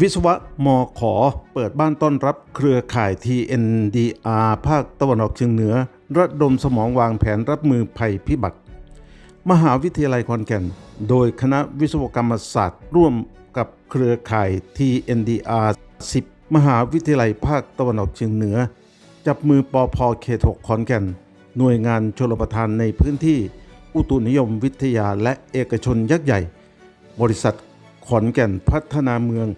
วิศวะมขอ เปิดบ้านต้อนรับเครือข่าย TNDR ภาคตะวันออกเฉียงเหนือ ระดมสมองวางแผนรับมือภัยพิบัติ มหาวิทยาลัยขอนแก่น โดยคณะวิศวกรรมศาสตร์ ร่วมกับเครือข่าย TNDR 10 มหาวิทยาลัยภาคตะวันออกเฉียงเหนือ จับมือปอพเขต6ขอนแก่น หน่วยงานชลประทานในพื้นที่ อุตุนิยมวิทยาและเอกชนยักษ์ใหญ่ บริษัทขอนแก่นพัฒนาเมือง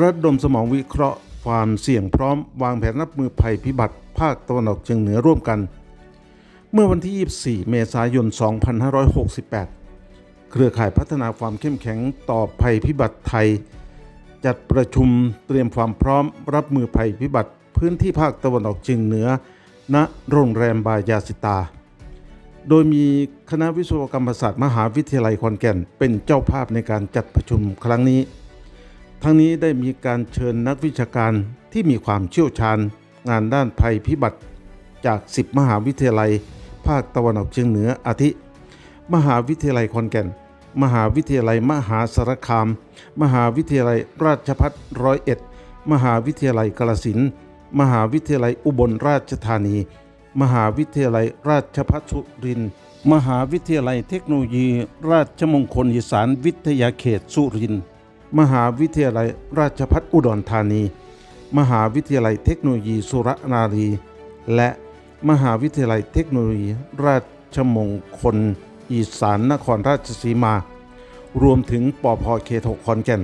ระดมสมองวิเคราะห์ความเสี่ยงพร้อมวางแผนรับมือภัยพิบัติภาคตะวันออกเฉียงเหนือร่วมกัน เมื่อวันที่ 24 เมษายน 2568 เครือข่ายพัฒนาความเข้มแข็งต่อภัยพิบัติไทย จัดประชุมเตรียมความพร้อมรับมือภัยพิบัติพื้นที่ภาคตะวันออกเฉียงเหนือ ณ โรงแรมบายาสิตา โดยมีคณะวิศวกรรมศาสตร์มหาวิทยาลัยขอนแก่น เป็นเจ้าภาพในการจัดประชุมครั้งนี้ ทั้งนี้ได้มีการเชิญนักวิชาการที่มีความเชี่ยวชาญ งานด้านภัยพิบัติจาก 10 มหาวิทยาลัย ภาคตะวันออกเฉียงเหนืออาทิ มหาวิทยาลัยขอนแก่น มหาวิทยาลัยมหาสารคาม มหาวิทยาลัยราชภัฏร้อยเอ็ด มหาวิทยาลัยกาฬสินมหาวิทยาลัยอุบลราชธานี มหาวิทยาลัยราชภัฏสุริน มหาวิทยาลัยเทคโนโลยี ราชมงคลอีสานวิทยาเขตสุรินทร์ มหาวิทยาลัยราชภัฏอุดรธานี มหาวิทยาลัยเทคโนโลยีสุรนารี และมหาวิทยาลัยเทคโนโลยีราชมงคล อีสานนครราชสีมา รวมถึงปอพเขต6ขอนแก่น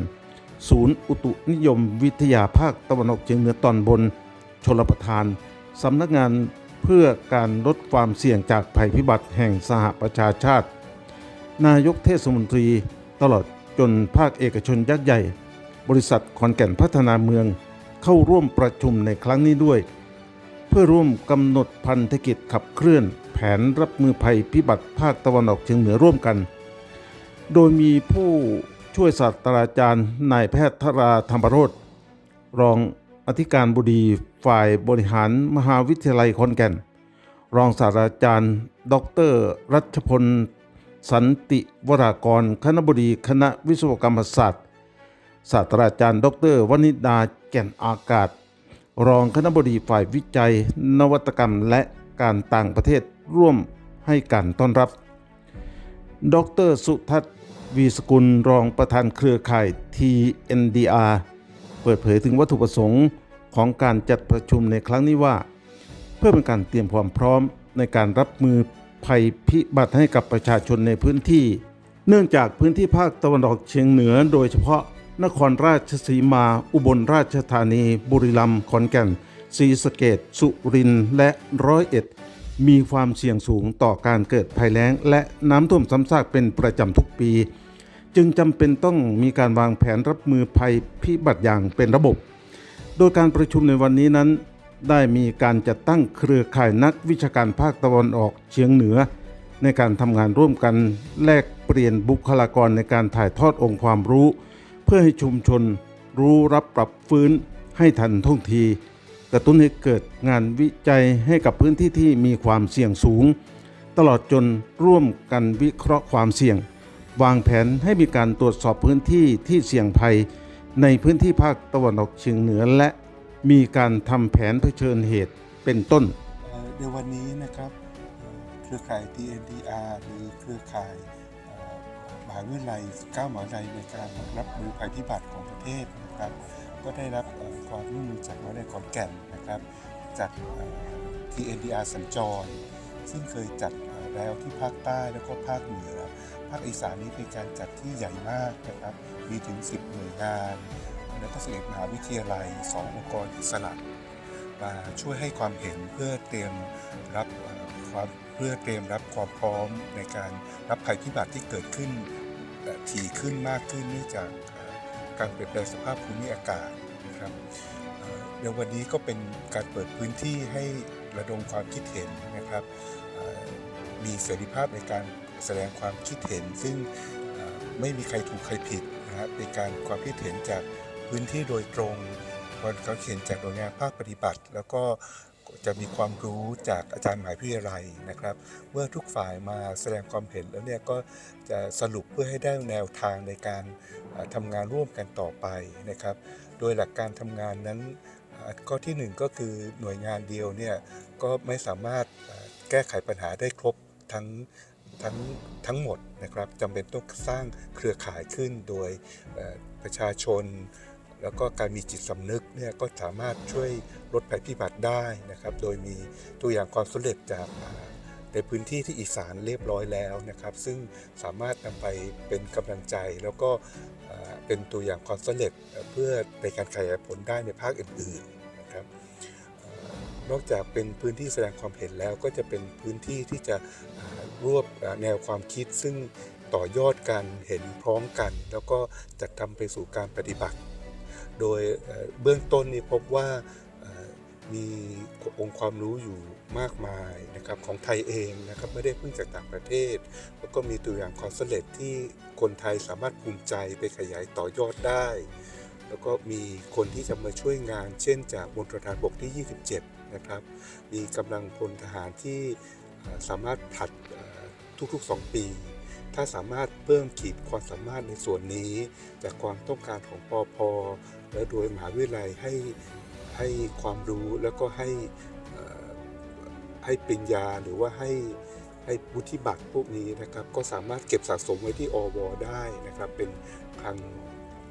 ศูนย์อุตุนิยมวิทยาภาคตะวันออกเฉียงเหนือตอนบน ชลประทาน สำนักงานเพื่อการลดความเสี่ยงจากภัยพิบัติแห่งสหประชาชาติ นายกเทศมนตรีตลอด จนภาคเอกชนยักษ์ใหญ่ บริษัทขอนแก่นพัฒนาเมืองเข้าร่วมประชุมในครั้งนี้ด้วย เพื่อร่วมกำหนดพันธกิจขับเคลื่อน แผนรับมือภัยพิบัติภาคตะวันออกเฉียงเหนือร่วมกัน โดยมีผู้ช่วยศาสตราจารย์นายแพทย์ธราธรรมโรธรองอธิการบดีฝ่ายบริหารมหาวิทยาลัยขอนแก่น รองศาสตราจารย์ ดร รัชพล สันติวรากร คณบดีคณะวิศวกรรมศาสตร์ ศาสตราจารย์ ดร วนิดาแก่นอากาศ รองคณบดีฝ่ายวิจัย นวัตกรรมและการต่างประเทศร่วมให้การต้อนรับ ดร สุทัศน์วีสกุลรองประธานเครือข่าย TNDR เปิดเผยถึงวัตถุประสงค์ของการจัดประชุมในครั้งนี้ว่า เพื่อเป็นการเตรียมความพร้อมในการรับมือ ภัยพิบัติให้กับประชาชนในพื้นที่ เนื่องจากพื้นที่ภาคตะวันออกเฉียงเหนือ โดยเฉพาะนครราชสีมา อุบลราชธานี บุรีรัมย์ขอนแก่นศรีสะเกดสุรินทร์และร้อยเอ็ด มีความเสี่ยงสูงต่อการเกิดภัยแล้ง และน้ำท่วมซ้ำซากเป็นประจำทุกปี จึงจำเป็นต้องมีการวางแผนรับมือภัยพิบัติอย่างเป็นระบบ โดยการประชุมในวันนี้นั้น ได้มีการจัดตั้งเครือข่ายนักวิชาการภาคตะวันออกเฉียงเหนือ ในการทำงานร่วมกันแลกเปลี่ยนบุคลากรในการถ่ายทอดองค์ความรู้ เพื่อให้ชุมชนรู้รับปรับฟื้นให้ทันท่วงที กระตุ้นให้เกิดงานวิจัยให้กับพื้นที่ที่มีความเสี่ยงสูง ตลอดจนร่วมกันวิเคราะห์ความเสี่ยง วางแผนให้มีการตรวจสอบพื้นที่ที่เสี่ยงภัย ในพื้นที่ภาคตะวันออกเฉียงเหนือและ มีการทำแผนเผชิญเหตุเป็นต้นเอ่อในวันนี้นะครับเครือข่าย TNDR หรือเครือข่ายมหาวิทยาลัย9มหาวิทยาลัยในการรับมือภัยพิบัติของประเทศนะครับ ก็ได้รับความร่วมมือจากมหาวิทยาลัยขอนแก่นนะครับจัด TNDR สัญจร ซึ่งเคยจัดแล้วที่ภาคใต้แล้วก็ภาคเหนือ ภาคอีสานนี้เป็นการจัดที่ใหญ่มากนะครับ มีถึง 10 หน่วยงาน และก็11มหาวิทยาลัย 2 องค์กรอิสระมาช่วยให้ความเห็นเพื่อเตรียมรับเอ่อความเพื่อเตรียมรับความพร้อมในการรับภัยพิบัติที่เกิดขึ้นถี่ขึ้นมากขึ้นเนื่องจากการเปลี่ยนแปลงสภาพภูมิอากาศนะครับเดี๋ยววันนี้ก็เป็นการเปิดพื้นที่ให้ระดมความคิดเห็นนะครับ มีเสรีภาพในการแสดงความคิดเห็น ซึ่งไม่มีใครถูกใครผิดนะครับเป็นการความคิดเห็นจาก พื้นที่โดยตรงความเขาเขียนจากหน่วยงานภาคปฏิบัติ แล้วก็จะมีความรู้จากอาจารย์หมายวิทยาลัยนะครับ เมื่อทุกฝ่ายมาแสดงความเห็นแล้วเนี่ยก็จะสรุปเพื่อให้ได้แนวทางในการทำงานร่วมกันต่อไปนะครับ โดยหลักการทำงานนั้นข้อที่หนึ่งก็คือหน่วยงานเดียวเนี่ยก็ไม่สามารถแก้ไขปัญหาได้ครบทั้งทั้งทั้งหมดนะครับจำเป็นต้องสร้างเครือข่ายขึ้นโดยประชาชน แล้วก็การมีจิตสำนึกเนี่ยก็สามารถช่วยลดภัยพิบัติได้นะครับ โดยมีตัวอย่างความสำเร็จจากในพื้นที่ที่อีสานเรียบร้อยแล้วนะครับ ซึ่งสามารถนำไปเป็นกำลังใจ แล้วก็เป็นตัวอย่างความสำเร็จเพื่อในการขยายผลได้ในภาคอื่นๆนะครับอ่านอกจากเป็นพื้นที่แสดงความเห็นแล้วก็จะเป็นพื้นที่ที่จะรวบแนวความคิดซึ่งต่อยอดกันเห็นพร้อมกัน แล้วก็จัดทำไปสู่การปฏิบัติ โดยเบื้องต้นนี่พบว่ามีองค์ความรู้อยู่มากมายนะครับของไทยเองนะครับไม่ได้เพิ่งจากต่างประเทศ แล้วก็มีตัวอย่างความสำเร็จที่คนไทยสามารถภูมิใจไปขยายต่อยอดได้ แล้วก็มีคนที่จะมาช่วยงาน เช่นจากมณฑลทหารบกที่ 27 นะครับ มีกำลังพลทหารที่สามารถผัดทุกๆ 2 ปี ถ้าสามารถเพิ่มขีดความสามารถในส่วนนี้ จากความต้องการของปอพและโดยมหาวิทยาลัยให้ให้ความรู้แล้วก็ให้ให้ปริญญาหรือว่าให้ให้วุฒิบัตรพวกนี้นะครับ ก็สามารถเก็บสะสมไว้ที่อวได้นะครับ เป็นคลัง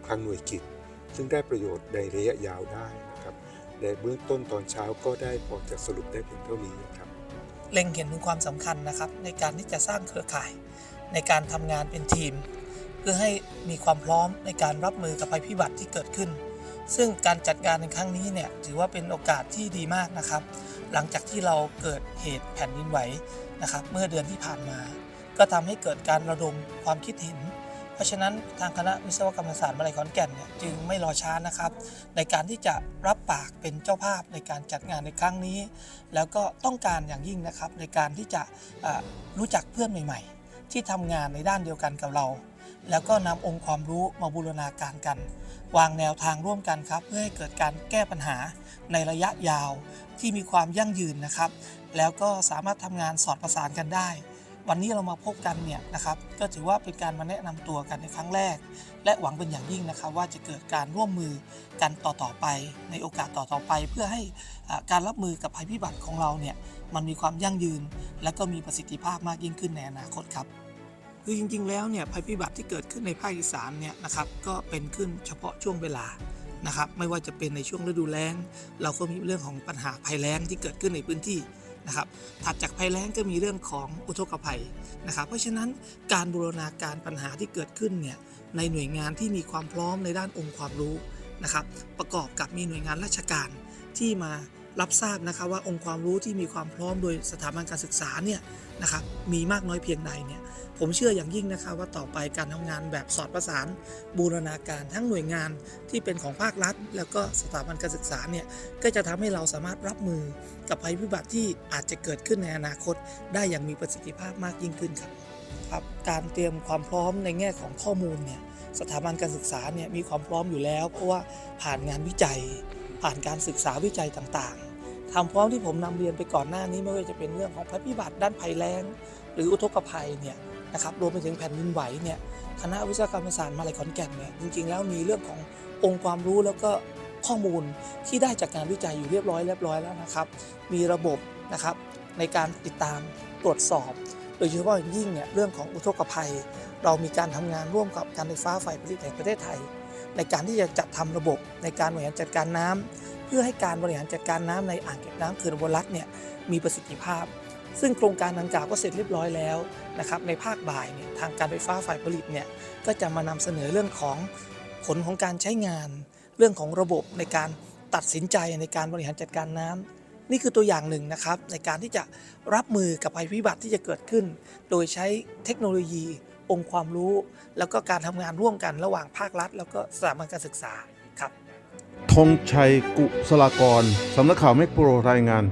คลังหน่วยกิจ ซึ่งได้ประโยชน์ในระยะยาวได้นะครับในเบื้องต้นตอนเช้าก็ได้พอจะสรุปได้เพียงเท่านี้นะครับ เล็งเห็นถึงความสำคัญนะครับ ในการที่จะสร้างเครือข่าย ในการทำงานเป็นทีม เพื่อให้มีความพร้อมในการรับมือกับภัยพิบัติที่เกิดขึ้น ซึ่งการจัดงานในครั้งนี้เนี่ยถือว่าเป็นโอกาสที่ดีมากนะครับ หลังจากที่เราเกิดเหตุแผ่นดินไหวนะครับเมื่อเดือนที่ผ่านมา ก็ทำให้เกิดการระดมความคิดเห็น เพราะฉะนั้นทางคณะวิศวกรรมศาสตร์มหาลัยขอนแก่นเนี่ยจึงไม่รอช้านะครับ ในการที่จะรับปากเป็นเจ้าภาพในการจัดงานในครั้งนี้ แล้วก็ต้องการอย่างยิ่งนะครับในการที่จะรู้จักเพื่อนใหม่ ๆ ที่ทำงานในด้านเดียวกันกับเรา แล้วก็นำองค์ความรู้มาบูรณาการกัน วางแนวทางร่วมกันครับ เพื่อให้เกิดการแก้ปัญหาในระยะยาวที่มีความยั่งยืนนะครับ แล้วก็สามารถทำงานสอดประสานกันได้ วันนี้เรามาพบกันเนี่ยนะครับ ก็ถือว่าเป็นการมาแนะนำตัวกันในครั้งแรก และหวังเป็นอย่างยิ่งนะครับ ว่าจะเกิดการร่วมมือกันต่อๆไป ในโอกาสต่อๆไป เพื่อให้การรับมือกับภัยพิบัติของเราเนี่ยมันมีความยั่งยืน และก็มีประสิทธิภาพมากยิ่งขึ้นในอนาคตครับ คือจริงๆ แล้วเนี่ยภัยพิบัติที่เกิดขึ้นในภาคอีสานเนี่ยนะครับก็เป็นขึ้นเฉพาะช่วงเวลานะครับไม่ว่าจะเป็นในช่วงฤดูแล้ง เราก็มีเรื่องของปัญหาภัยแล้งที่เกิดขึ้นในพื้นที่นะครับถัดจากภัยแล้งก็มีเรื่องของอุทกภัยนะครับ เพราะฉะนั้นการบูรณาการปัญหาที่เกิดขึ้นเนี่ยในหน่วยงานที่มีความพร้อมในด้านองค์ความรู้นะครับ ประกอบกับมีหน่วยงานราชการที่มา รับทราบนะครับว่าองค์ความรู้ที่มีความพร้อมโดยสถาบันการศึกษาเนี่ยนะครับมีมากน้อยเพียงใดเนี่ยผมเชื่ออย่างยิ่งนะครับว่าต่อไปการทำงานแบบสอดประสาน บูรณาการทั้งหน่วยงานที่เป็นของภาครัฐ แล้วก็สถาบันการศึกษาเนี่ยก็จะทำให้เราสามารถรับมือกับภัยพิบัติที่อาจจะเกิดขึ้นในอนาคต ได้อย่างมีประสิทธิภาพมากยิ่งขึ้นครับครับการเตรียมความพร้อมในแง่ของข้อมูลเนี่ยสถาบันการศึกษาเนี่ยมีความพร้อมอยู่แล้ว เพราะว่าผ่านงานวิจัย ผ่านการศึกษาวิจัยต่างๆทำพร้อมที่ผมนำเรียนไปก่อนหน้านี้ไม่ว่าจะเป็นเรื่องของภัยพิบัติด้านภัยแล้ง หรืออุทกภัยเนี่ยนะครับรวมไปถึงแผ่นดินไหวเนี่ยคณะวิศวกรรมศาสตร์มาลัยขอนแก่นเนี่ยจริงๆ แล้วมีเรื่องขององค์ความรู้แล้วก็ข้อมูลที่ได้จากงานวิจัยอยู่เรียบร้อยเรียบร้อยแล้วนะครับ มีระบบนะครับในการติดตามตรวจสอบ โดยเฉพาะอย่างยิ่งเนี่ยเรื่องของอุทกภัย เรามีการทำงานร่วมกับการไฟฟ้าฝ่ายผลิตแห่งประเทศไทย ในการที่จะจัดทำระบบในการบริหารจัดการน้ำเพื่อให้การบริหารจัดการน้ำในอ่างเก็บน้ำเขื่อนบลรัฐเนี่ยมีประสิทธิภาพ ซึ่งโครงการดังกล่าวก็เสร็จเรียบร้อยแล้วนะครับในภาคบ่ายเนี่ยทางการไฟฟ้าฝ่ายผลิตเนี่ยก็จะมานำเสนอเรื่องของผลของการใช้งาน เรื่องของระบบในการตัดสินใจในการบริหารจัดการน้ำนี่คือตัวอย่างหนึ่งนะครับในการที่จะรับมือกับภัยพิบัติที่จะเกิดขึ้น โดยใช้เทคโนโลยี องค์ความรู้ แล้วก็การทำงานร่วมกันระหว่างภาครัฐ แล้วก็สถาบันการศึกษาครับธงชัยกุศลากรสำนักข่าวเมกโปรรายงาน